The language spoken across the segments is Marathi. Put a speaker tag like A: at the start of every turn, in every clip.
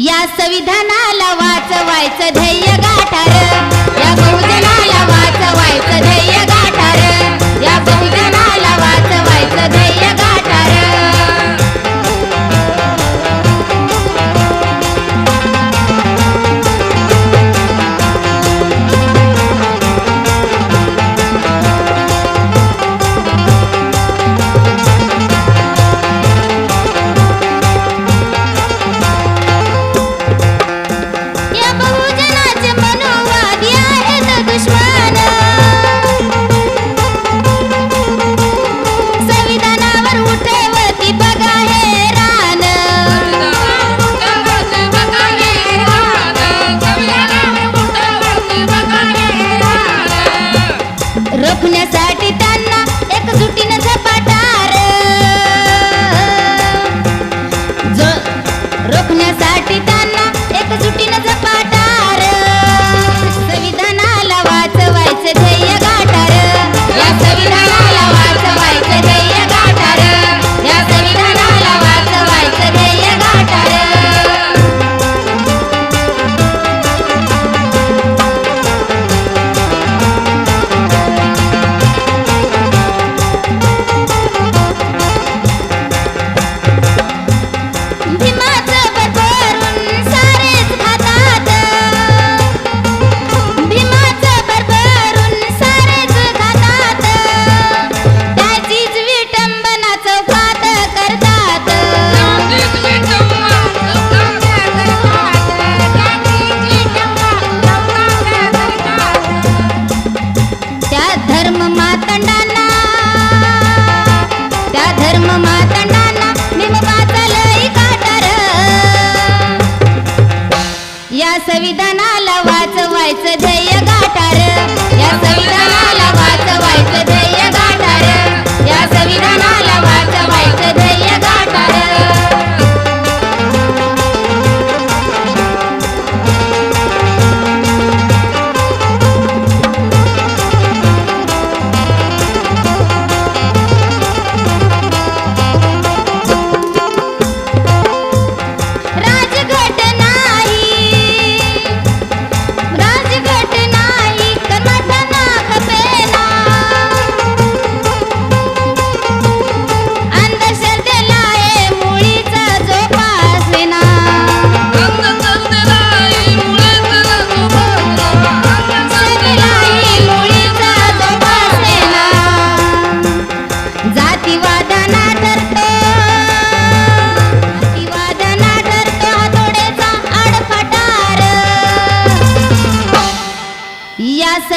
A: या संविधानाला वाचवायचं ध्येय गाठार रोखण्यासाठी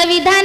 A: या